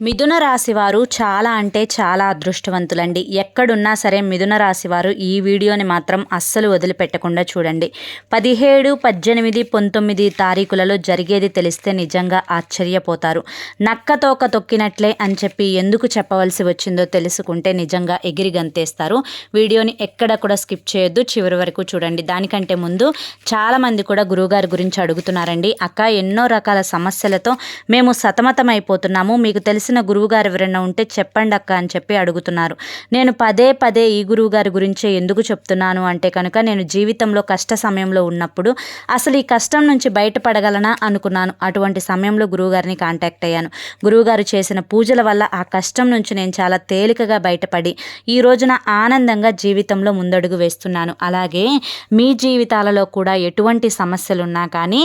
మిథున రాశివారు చాలా అంటే చాలా అదృష్టవంతులండి. ఎక్కడున్నా సరే మిథున రాశివారు ఈ వీడియోని మాత్రం అస్సలు వదిలిపెట్టకుండా చూడండి. పదిహేడు పద్దెనిమిది పంతొమ్మిది తారీఖులలో జరిగేది తెలిస్తే నిజంగా ఆశ్చర్యపోతారు. నక్కతోక తొక్కినట్లే అని చెప్పి ఎందుకు చెప్పవలసి వచ్చిందో తెలుసుకుంటే నిజంగా ఎగిరి గంతేస్తారు. వీడియోని ఎక్కడ కూడా స్కిప్ చేయొద్దు చివరి వరకు చూడండి. దానికంటే ముందు చాలామంది కూడా గురువుగారి గురించి అడుగుతున్నారండి. అక్క ఎన్నో రకాల సమస్యలతో మేము సతమతమైపోతున్నాము. మీకు తెలిసిన గురువుగారు ఎవరైనా ఉంటే చెప్పండి అక్క అని చెప్పి అడుగుతున్నారు. నేను పదే పదే ఈ గురువుగారి గురించే ఎందుకు చెప్తున్నాను అంటే కనుక నేను జీవితంలో కష్ట సమయంలో ఉన్నప్పుడు అసలు ఈ కష్టం నుంచి బయటపడగలనా అనుకున్నాను. అటువంటి సమయంలో గురువుగారిని కాంటాక్ట్ అయ్యాను. గురువుగారు చేసిన పూజల వల్ల ఆ కష్టం నుంచి నేను చాలా తేలికగా బయటపడి ఈ రోజున ఆనందంగా జీవితంలో ముందడుగు వేస్తున్నాను. అలాగే మీ జీవితాలలో కూడా ఎటువంటి సమస్యలున్నా కానీ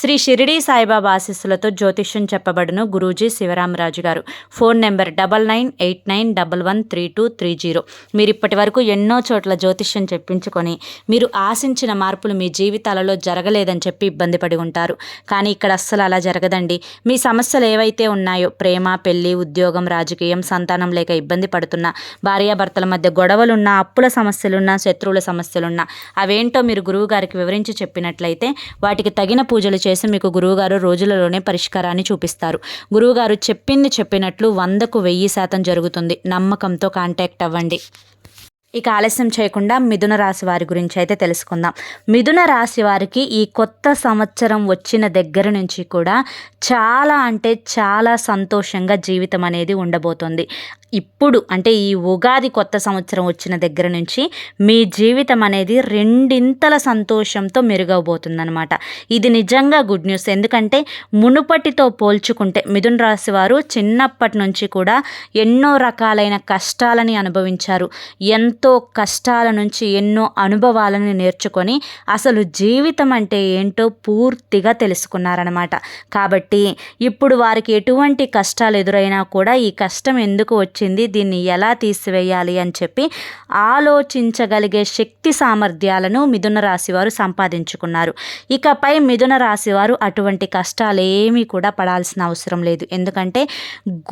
శ్రీ షిరిడి సాయిబాబా ఆశీస్సులతో జ్యోతిష్యం చెప్పబడును గురూజీ శివరామరాజు గారు. Phone number double nine eight nine double one three two three zero. మీరు ఇప్పటి వరకు ఎన్నో చోట్ల జ్యోతిష్యం చెప్పించుకొని మీరు ఆశించిన మార్పులు మీ జీవితాలలో జరగలేదని చెప్పి ఇబ్బంది పడి ఉంటారు. కానీ ఇక్కడ అస్సలు అలా జరగదండి. మీ సమస్యలు ఏవైతే ఉన్నాయో ప్రేమ పెళ్ళి ఉద్యోగం రాజకీయం సంతానం లేక ఇబ్బంది పడుతున్న భార్యాభర్తల మధ్య గొడవలున్నా అప్పుల సమస్యలున్నా శత్రువుల సమస్యలున్నా అవేంటో మీరు గురువు గారికి వివరించి చెప్పినట్లయితే వాటికి తగిన పూజలు చేసి మీకు గురువుగారు రోజులలోనే పరిష్కారాన్ని చూపిస్తారు. గురువుగారు చెప్పింది చెప్పినట్లు వందకు వెయ్యి శాతం జరుగుతుంది. నమ్మకంతో కాంటాక్ట్ అవ్వండి. ఇక ఆలస్యం చేయకుండా మిథున రాశి వారి గురించి అయితే తెలుసుకుందాం. మిథున రాశి వారికి ఈ కొత్త సంవత్సరం వచ్చిన దగ్గర నుంచి కూడా చాలా అంటే చాలా సంతోషంగా జీవితం అనేది ఉండబోతుంది. ఇప్పుడు అంటే ఈ ఉగాది కొత్త సంవత్సరం వచ్చిన దగ్గర నుంచి మీ జీవితం అనేది రెండింతల సంతోషంతో మెరుగవబోతుందన్నమాట. ఇది నిజంగా గుడ్ న్యూస్. ఎందుకంటే మునుపటితో పోల్చుకుంటే మిథున్ రాశి వారు చిన్నప్పటి నుంచి కూడా ఎన్నో రకాలైన కష్టాలని అనుభవించారు. ఎంతో కష్టాల నుంచి ఎన్నో అనుభవాలను నేర్చుకొని అసలు జీవితం అంటే ఏంటో పూర్తిగా తెలుసుకున్నారనమాట కాబట్టి ఇప్పుడు వారికి ఎటువంటి కష్టాలు ఎదురైనా కూడా ఈ కష్టం ఎందుకు వచ్చింది దీన్ని ఎలా తీసివేయాలి అని చెప్పి ఆలోచించగలిగే శక్తి సామర్థ్యాలను మిథున రాశి వారు సంపాదించుకున్నారు. ఇకపై మిథున రాశివారు అటువంటి కష్టాలు ఏమీ కూడా పడాల్సిన అవసరం లేదు. ఎందుకంటే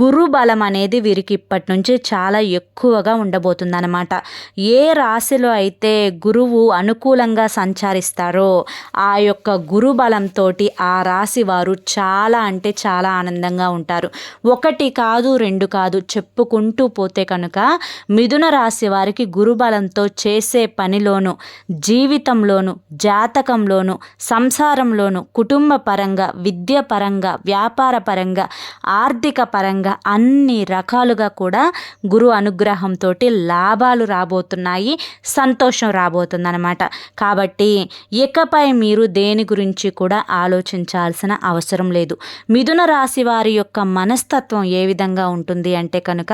గురు బలం అనేది వీరికి ఇప్పటి నుంచి చాలా ఎక్కువగా ఉండబోతుందన్నమాట. ఏ రాశిలో అయితే గురువు అనుకూలంగా సంచరిస్తారో ఆ యొక్క గురు బలంతో ఆ రాశి వారు చాలా అంటే చాలా ఆనందంగా ఉంటారు. ఒకటి కాదు రెండు కాదు చెప్పుకు చెప్పుకుంటూ పోతే కనుక మిథున రాశి వారికి గురుబలంతో చేసే పనిలోను జీవితంలోను జాతకంలోను సంసారంలోను కుటుంబ పరంగా విద్య పరంగా వ్యాపార పరంగా ఆర్థిక పరంగా అన్ని రకాలుగా కూడా గురు అనుగ్రహంతో లాభాలు రాబోతున్నాయి సంతోషం రాబోతుందన్నమాట. కాబట్టి ఇకపై మీరు దేని గురించి కూడా ఆలోచించాల్సిన అవసరం లేదు. మిథున రాశి వారి యొక్క మనస్తత్వం ఏ విధంగా ఉంటుంది అంటే కనుక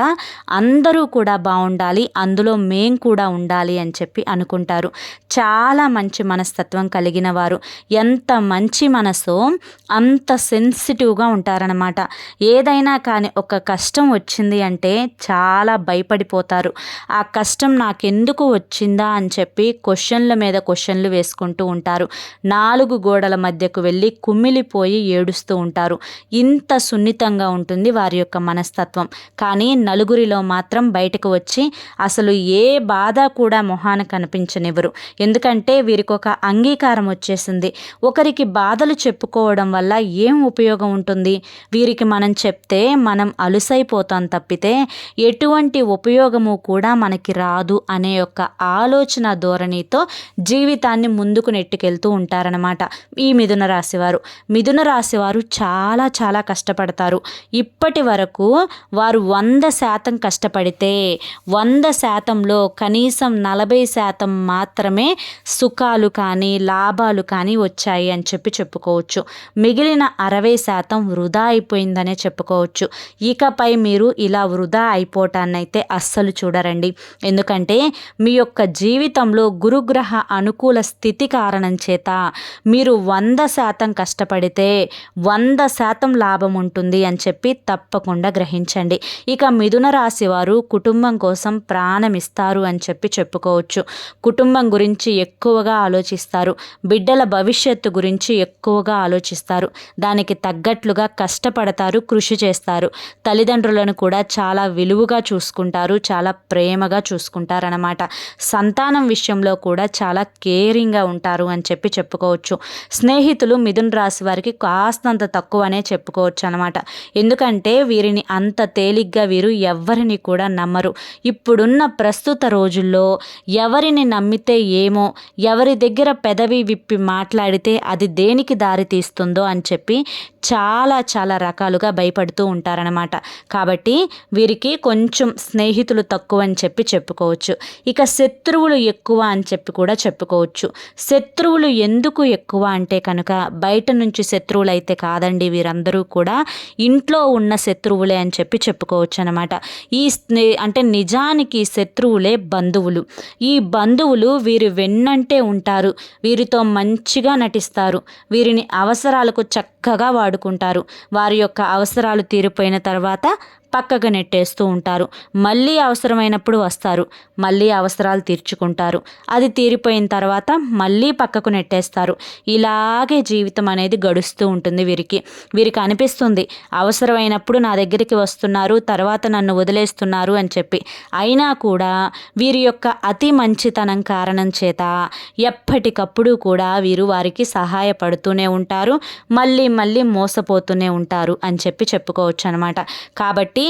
అందరూ కూడా బాగుండాలి అందులో మేం కూడా ఉండాలి అని చెప్పి అనుకుంటారు. చాలా మంచి మనస్తత్వం కలిగిన వారు. ఎంత మంచి మనసో అంత సెన్సిటివ్గా ఉంటారనమాట ఏదైనా కానీ ఒక కష్టం వచ్చింది అంటే చాలా భయపడిపోతారు. ఆ కష్టం నాకెందుకు వచ్చిందా అని చెప్పి క్వశ్చన్ల మీద క్వశ్చన్లు వేసుకుంటూ ఉంటారు. నాలుగు గోడల మధ్యకు వెళ్ళి కుమిలిపోయి ఏడుస్తూ ఉంటారు. ఇంత సున్నితంగా ఉంటుంది వారి యొక్క మనస్తత్వం. కానీ నలుగురిలో మాత్రం బయటకు వచ్చి అసలు ఏ బాధ కూడా మొహాన కనిపించనివ్వరు. ఎందుకంటే వీరికి ఒక అంగీకారం వచ్చేసింది. ఒకరికి బాధలు చెప్పుకోవడం వల్ల ఏం ఉపయోగం ఉంటుంది? వీరికి మనం చెప్తే మనం అలుసైపోతాం తప్పితే ఎటువంటి ఉపయోగము కూడా మనకి రాదు అనే యొక్క ఆలోచన ధోరణితో జీవితాన్ని ముందుకు నెట్టుకెళ్తూ ఉంటారనమాట ఈ మిథున రాశివారు. మిథున రాశివారు చాలా చాలా కష్టపడతారు. ఇప్పటి వరకు వారు వంద శాతం కష్టపడితే వంద శాతంలో కనీసం నలభై శాతం మాత్రమే సుఖాలు కానీ లాభాలు కానీ వచ్చాయి అని చెప్పి చెప్పుకోవచ్చు. మిగిలిన అరవై శాతం వృధా అయిపోయిందనే చెప్పుకోవచ్చు. ఇకపై మీరు ఇలా వృధా అయిపోవటాన్ని అయితే అస్సలు చూడరండి. ఎందుకంటే మీ యొక్క జీవితంలో గురుగ్రహ అనుకూల స్థితి కారణం చేత మీరు వంద శాతం కష్టపడితే వంద శాతం లాభం ఉంటుంది అని చెప్పి తప్పకుండా గ్రహించండి. ఇక మిథున మిథున రాశి వారు కుటుంబం కోసం ప్రాణం ఇస్తారు అని చెప్పి చెప్పుకోవచ్చు. కుటుంబం గురించి ఎక్కువగా ఆలోచిస్తారు. బిడ్డల భవిష్యత్తు గురించి ఎక్కువగా ఆలోచిస్తారు. దానికి తగ్గట్లుగా కష్టపడతారు కృషి చేస్తారు. తల్లిదండ్రులను కూడా చాలా విలువగా చూసుకుంటారు చాలా ప్రేమగా చూసుకుంటారనమాట సంతానం విషయంలో కూడా చాలా కేరింగ్గా ఉంటారు అని చెప్పి చెప్పుకోవచ్చు. స్నేహితులు మిథున్ రాశి వారికి కాస్తంత తక్కువనే చెప్పుకోవచ్చు అనమాట ఎందుకంటే వీరిని అంత తేలిగ్గా వీరు ఎవరిని కూడా నమ్మరు. ఇప్పుడున్న ప్రస్తుత రోజుల్లో ఎవరిని నమ్మితే ఏమో ఎవరి దగ్గర పెదవి విప్పి మాట్లాడితే అది దేనికి దారి తీస్తుందో అని చెప్పి చాలా చాలా రకాలుగా భయపడుతూ ఉంటారనమాట కాబట్టి వీరికి కొంచెం స్నేహితులు తక్కువ అని చెప్పి చెప్పుకోవచ్చు. ఇక శత్రువులు ఎక్కువ అని చెప్పి కూడా చెప్పుకోవచ్చు. శత్రువులు ఎందుకు ఎక్కువ అంటే కనుక బయట నుంచి శత్రువులు అయితే కాదండి వీరందరూ కూడా ఇంట్లో ఉన్న శత్రువులే అని చెప్పి చెప్పుకోవచ్చు అనమాట ఈ స్నే అంటే నిజానికి శత్రువులే బంధువులు. ఈ బంధువులు వీరు వెన్నంటే ఉంటారు. వీరితో మంచిగా నటిస్తారు. వీరిని అవసరాలకు చక్కగా వాడుకుంటారు. వారి యొక్క అవసరాలు తీరిపోయిన తర్వాత పక్కకు నెట్టేస్తూ ఉంటారు. మళ్ళీ అవసరమైనప్పుడు వస్తారు. మళ్ళీ అవసరాలు తీర్చుకుంటారు. అది తీరిపోయిన తర్వాత మళ్ళీ పక్కకు నెట్టేస్తారు. ఇలాగే జీవితం అనేది గడుస్తూ ఉంటుంది వీరికి. వీరికి అనిపిస్తుంది అవసరమైనప్పుడు నా దగ్గరికి వస్తున్నారు తర్వాత నన్ను వదిలేస్తున్నారు అని చెప్పి. అయినా కూడా వీరి యొక్క అతి మంచితనం కారణం చేత ఎప్పటికప్పుడు కూడా వీరు వారికి సహాయపడుతూనే ఉంటారు. మళ్ళీ మళ్ళీ మోసపోతూనే ఉంటారు అని చెప్పి చెప్పుకోవచ్చు అనమాట కాబట్టి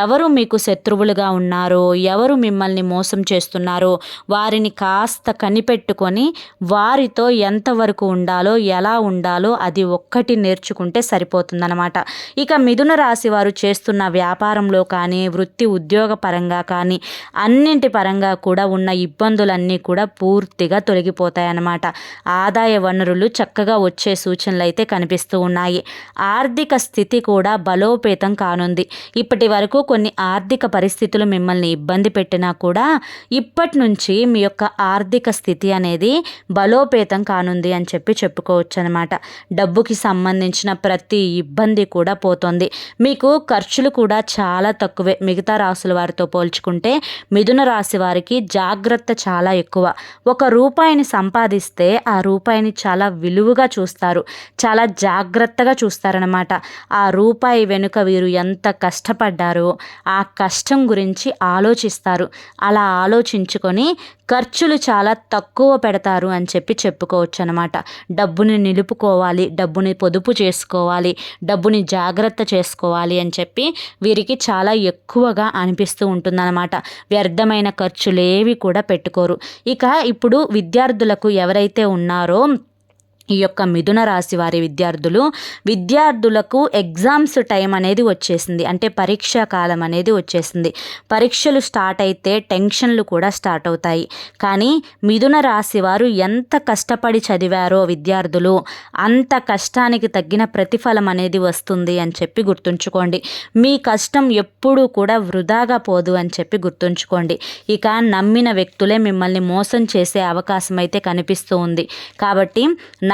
ఎవరు మీకు శత్రువులుగా ఉన్నారో ఎవరు మిమ్మల్ని మోసం చేస్తున్నారో వారిని కాస్త కనిపెట్టుకొని వారితో ఎంతవరకు ఉండాలో ఎలా ఉండాలో అది ఒక్కటి నేర్చుకుంటే సరిపోతుందన్నమాట. ఇక మిథున రాశి వారు చేస్తున్న వ్యాపారంలో కానీ వృత్తి ఉద్యోగ పరంగా కానీ అన్నింటి పరంగా కూడా ఉన్న ఇబ్బందులన్నీ కూడా పూర్తిగా తొలగిపోతాయన్నమాట. ఆదాయ వనరులు చక్కగా వచ్చే సూచనలు అయితే కనిపిస్తూ ఉన్నాయి. ఆర్థిక స్థితి కూడా బలోపేతం కానుంది. ఇప్పటి ఇప్పటి వరకు కొన్ని ఆర్థిక పరిస్థితులు మిమ్మల్ని ఇబ్బంది పెట్టినా కూడా ఇప్పటి నుంచి మీ యొక్క ఆర్థిక స్థితి అనేది బలోపేతం కానుంది అని చెప్పి చెప్పుకోవచ్చు అనమాట డబ్బుకి సంబంధించిన ప్రతి ఇబ్బంది కూడా పోతుంది. మీకు ఖర్చులు కూడా చాలా తక్కువే. మిగతా రాసుల వారితో పోల్చుకుంటే మిథున రాశి వారికి జాగ్రత్త చాలా ఎక్కువ. ఒక రూపాయిని సంపాదిస్తే ఆ రూపాయిని చాలా విలువగా చూస్తారు. చాలా జాగ్రత్తగా చూస్తారనమాట ఆ రూపాయి వెనుక వీరు ఎంత కష్టపడి కష్టపడ్డారో. ఆ కష్టం గురించి ఆలోచిస్తారు. అలా ఆలోచించుకొని ఖర్చులు చాలా తక్కువ పెడతారు అని చెప్పి చెప్పుకోవచ్చు అనమాట డబ్బుని నిలుపుకోవాలి డబ్బుని పొదుపు చేసుకోవాలి డబ్బుని జాగ్రత్త చేసుకోవాలి అని చెప్పి వీరికి చాలా ఎక్కువగా అనిపిస్తూ ఉంటుందన్నమాట. వ్యర్థమైన ఖర్చులేవి కూడా పెట్టుకోరు. ఇక ఇప్పుడు విద్యార్థులకు ఎవరైతే ఉన్నారో ఈ యొక్క మిథున రాశి వారి విద్యార్థులు విద్యార్థులకు ఎగ్జామ్స్ టైం అనేది వచ్చేసింది. అంటే పరీక్షా కాలం అనేది వచ్చేసింది. పరీక్షలు స్టార్ట్ అయితే టెన్షన్లు కూడా స్టార్ట్ అవుతాయి. కానీ మిథున రాశి వారు ఎంత కష్టపడి చదివారో విద్యార్థులు అంత కష్టానికి తగ్గిన ప్రతిఫలం అనేది వస్తుంది అని చెప్పి గుర్తుంచుకోండి. మీ కష్టం ఎప్పుడూ కూడా వృధాగా పోదు అని చెప్పి గుర్తుంచుకోండి. ఇక నమ్మిన వ్యక్తులే మిమ్మల్ని మోసం చేసే అవకాశం అయితే కనిపిస్తూ ఉంది. కాబట్టి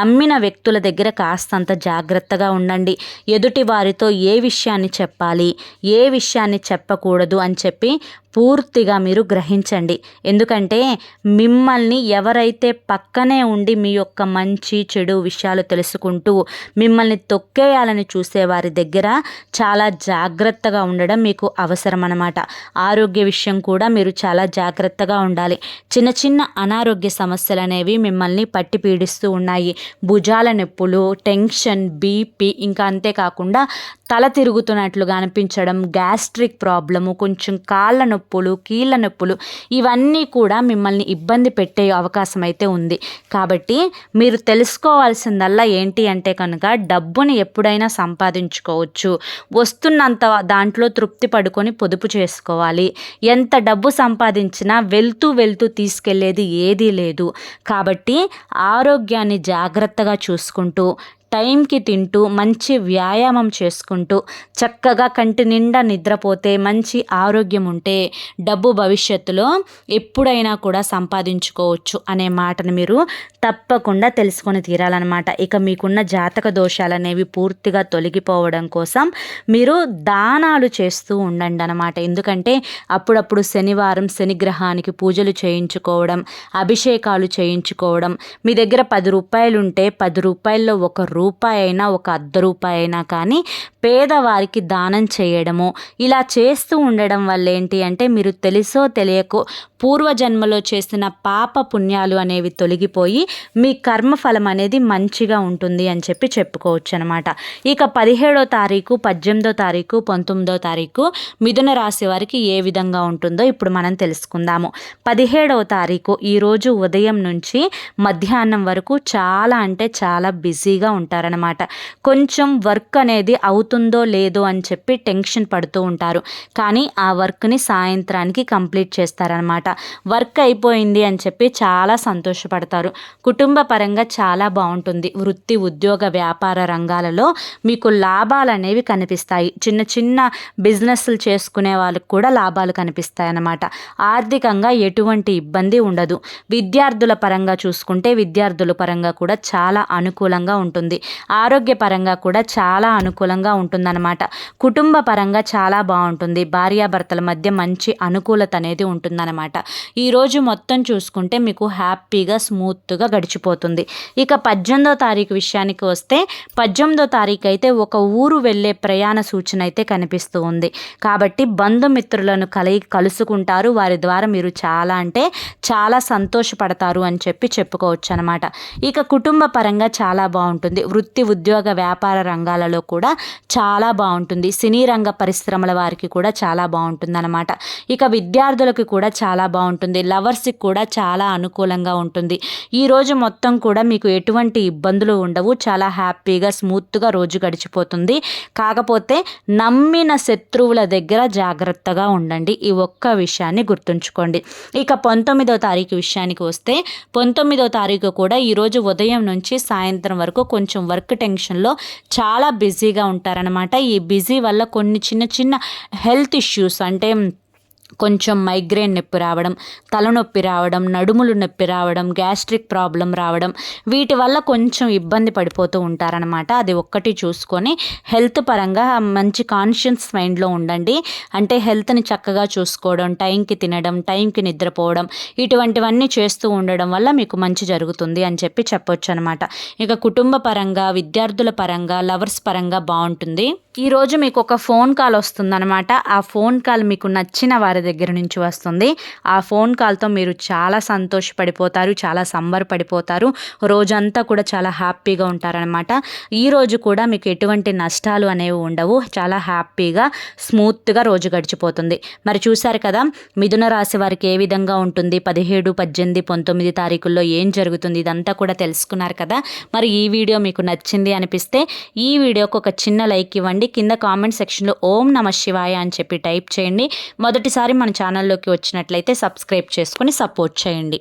నమ్మిన వ్యక్తుల దగ్గర కాస్తంత జాగ్రత్తగా ఉండండి. ఎదుటి వారితో ఏ విషయాన్ని చెప్పాలి ఏ విషయాన్ని చెప్పకూడదు అని చెప్పి పూర్తిగా మీరు గ్రహించండి. ఎందుకంటే మిమ్మల్ని ఎవరైతే పక్కనే ఉండి మీ యొక్క మంచి చెడు విషయాలు తెలుసుకుంటూ మిమ్మల్ని తొక్కేయాలని చూసే వారి దగ్గర చాలా జాగ్రత్తగా ఉండడం మీకు అవసరం అన్నమాట ఆరోగ్య విషయం కూడా మీరు చాలా జాగ్రత్తగా ఉండాలి. చిన్న చిన్న అనారోగ్య సమస్యలు అనేవి మిమ్మల్ని పట్టి పీడిస్తూ ఉన్నాయి. భుజాల నొప్పులు టెన్షన్ బీపీ ఇంకా అంతేకాకుండా తల తిరుగుతున్నట్లుగా అనిపించడం గ్యాస్ట్రిక్ ప్రాబ్లము కొంచెం కాళ్ళ నొప్పులు కీళ్ళ నొప్పులు ఇవన్నీ కూడా మిమ్మల్ని ఇబ్బంది పెట్టే అవకాశం అయితే ఉంది. కాబట్టి మీరు తెలుసుకోవాల్సిందల్లా ఏంటి అంటే కనుక డబ్బుని ఎప్పుడైనా సంపాదించుకోవచ్చు. వస్తున్నంత దాంట్లో తృప్తి పడుకొని పొదుపు చేసుకోవాలి. ఎంత డబ్బు సంపాదించినా వెళ్తూ వెళ్తూ తీసుకెళ్ళేది ఏదీ లేదు. కాబట్టి ఆరోగ్యాన్ని జాగ్రత్తగా చూసుకుంటూ టైంకి తింటూ మంచి వ్యాయామం చేసుకుంటూ చక్కగా కంటి నిండా నిద్రపోతే మంచి ఆరోగ్యం ఉంటే డబ్బు భవిష్యత్తులో ఎప్పుడైనా కూడా సంపాదించుకోవచ్చు అనే మాటను మీరు తప్పకుండా తెలుసుకొని తీరాలన్నమాట. ఇక మీకున్న జాతక దోషాలు అనేవి పూర్తిగా తొలగిపోవడం కోసం మీరు దానాలు చేస్తూ ఉండండి అనమాట ఎందుకంటే అప్పుడప్పుడు శనివారం శనిగ్రహానికి పూజలు చేయించుకోవడం అభిషేకాలు చేయించుకోవడం మీ దగ్గర పది రూపాయలు ఉంటే పది రూపాయల్లో ఒక రూపాయి అయినా ఒక అర్ధ రూపాయి అయినా కానీ పేదవారికి దానం చేయడము ఇలా చేస్తూ ఉండడం వల్ల ఏంటి అంటే మీరు తెలుసో తెలియకో పూర్వజన్మలో చేసిన పాప పుణ్యాలు అనేవి తొలగిపోయి మీ కర్మఫలం అనేది మంచిగా ఉంటుంది అని చెప్పి చెప్పుకోవచ్చు అనమాట ఇక పదిహేడో తారీఖు పద్దెనిమిదో తారీఖు పంతొమ్మిదో తారీఖు మిథున రాశి వారికి ఏ విధంగా ఉంటుందో ఇప్పుడు మనం తెలుసుకుందాము. పదిహేడవ తారీఖు ఈరోజు ఉదయం నుంచి మధ్యాహ్నం వరకు చాలా అంటే చాలా బిజీగా ఉంటారనమాట. కొంచెం వర్క్ అనేది అవుతుందో లేదో అని చెప్పి టెన్షన్ పడుతూ ఉంటారు. కానీ ఆ వర్క్ని సాయంత్రానికి కంప్లీట్ చేస్తారనమాట. వర్క్ అయిపోయింది అని చెప్పి చాలా సంతోషపడతారు. కుటుంబ పరంగా చాలా బాగుంటుంది. వృత్తి ఉద్యోగ వ్యాపార రంగాలలో మీకు లాభాలు అనేవి కనిపిస్తాయి. చిన్న చిన్న బిజినెస్లు చేసుకునే వాళ్ళకు కూడా లాభాలు కనిపిస్తాయి అన్నమాట ఆర్థికంగా ఎటువంటి ఇబ్బంది ఉండదు. విద్యార్థుల పరంగా చూసుకుంటే విద్యార్థుల పరంగా కూడా చాలా అనుకూలంగా ఉంటుంది. ఆరోగ్యపరంగా కూడా చాలా అనుకూలంగా ఉంటుందన్నమాట. కుటుంబ పరంగా చాలా బాగుంటుంది. భార్యాభర్తల మధ్య మంచి అనుకూలత అనేది ఉంటుందన్నమాట. ఈరోజు మొత్తం చూసుకుంటే మీకు హ్యాపీగా స్మూత్గా గడిచిపోతుంది. ఇక పద్దెనిమిదో తారీఖు విషయానికి వస్తే పద్దెనిమిదో తారీఖు అయితే ఒక ఊరు వెళ్ళే ప్రయాణ సూచన అయితే కనిపిస్తూ ఉంది. కాబట్టి బంధుమిత్రులను కలిగి కలుసుకుంటారు. వారి ద్వారా మీరు చాలా అంటే చాలా సంతోషపడతారు అని చెప్పి చెప్పుకోవచ్చు అనమాట ఇక కుటుంబ పరంగా చాలా బాగుంటుంది. వృత్తి ఉద్యోగ వ్యాపార రంగాలలో కూడా చాలా బాగుంటుంది. సినీ రంగ పరిశ్రమల వారికి కూడా చాలా బాగుంటుంది అనమాట ఇక విద్యార్థులకు కూడా చాలా బాగుంటుంది. లవర్స్కి కూడా చాలా అనుకూలంగా ఉంటుంది. ఈ రోజు మొత్తం కూడా మీకు ఎటువంటి ఇబ్బందులు ఉండవు. చాలా హ్యాపీగా స్మూత్గా రోజు గడిచిపోతుంది. కాకపోతే నమ్మిన శత్రువుల దగ్గర జాగ్రత్తగా ఉండండి. ఈ ఒక్క విషయాన్ని గుర్తుంచుకోండి. ఇక పంతొమ్మిదో తారీఖు విషయానికి వస్తే పంతొమ్మిదో తారీఖు కూడా ఈరోజు ఉదయం నుంచి సాయంత్రం వరకు కొంచెం వర్క్ టెన్షన్లో చాలా బిజీగా ఉంటారనమాట ఈ బిజీ వల్ల కొన్ని చిన్న చిన్న హెల్త్ ఇష్యూస్ అంటే కొంచెం మైగ్రేన్ నొప్పి రావడం తలనొప్పి రావడం నడుములు నొప్పి రావడం గ్యాస్ట్రిక్ ప్రాబ్లం రావడం వీటి వల్ల కొంచెం ఇబ్బంది పడిపోతూ ఉంటారనమాట అది ఒక్కటి చూసుకొని హెల్త్ పరంగా మంచి కాన్షియస్ మైండ్లో ఉండండి. అంటే హెల్త్ని చక్కగా చూసుకోవడం టైంకి తినడం టైంకి నిద్రపోవడం ఇటువంటివన్నీ చేస్తూ ఉండడం వల్ల మీకు మంచి జరుగుతుంది అని చెప్పి చెప్పొచ్చు అనమాట ఇక కుటుంబ పరంగా విద్యార్థుల పరంగా లవర్స్ పరంగా బాగుంటుంది. ఈరోజు మీకు ఒక ఫోన్ కాల్ వస్తుందన్నమాట. ఆ ఫోన్ కాల్ మీకు నచ్చిన వారి దగ్గర నుంచి వస్తుంది. ఆ ఫోన్ కాల్తో మీరు చాలా సంతోషపడిపోతారు చాలా సంబరపడిపోతారు. రోజంతా కూడా చాలా హ్యాపీగా ఉంటారనమాట ఈరోజు కూడా మీకు ఎటువంటి నష్టాలు అనేవి ఉండవు. చాలా హ్యాపీగా స్మూత్గా రోజు గడిచిపోతుంది. మరి చూశారు కదా మిథున రాశి వారికి ఏ విధంగా ఉంటుంది? పదిహేడు పద్దెనిమిది పంతొమ్మిది తారీఖుల్లో ఏం జరుగుతుంది? ఇదంతా కూడా తెలుసుకున్నారు కదా. మరి ఈ వీడియో మీకు నచ్చింది అనిపిస్తే ఈ వీడియోకి ఒక చిన్న లైక్ ఇవ్వండి. కింద కామెంట్ సెక్షన్లో ఓం నమ శివాయ అని చెప్పి టైప్ చేయండి. మొదటిసారి మన ఛానల్లోకి వచ్చినట్లయితే సబ్స్క్రైబ్ చేసుకొని సపోర్ట్ చేయండి.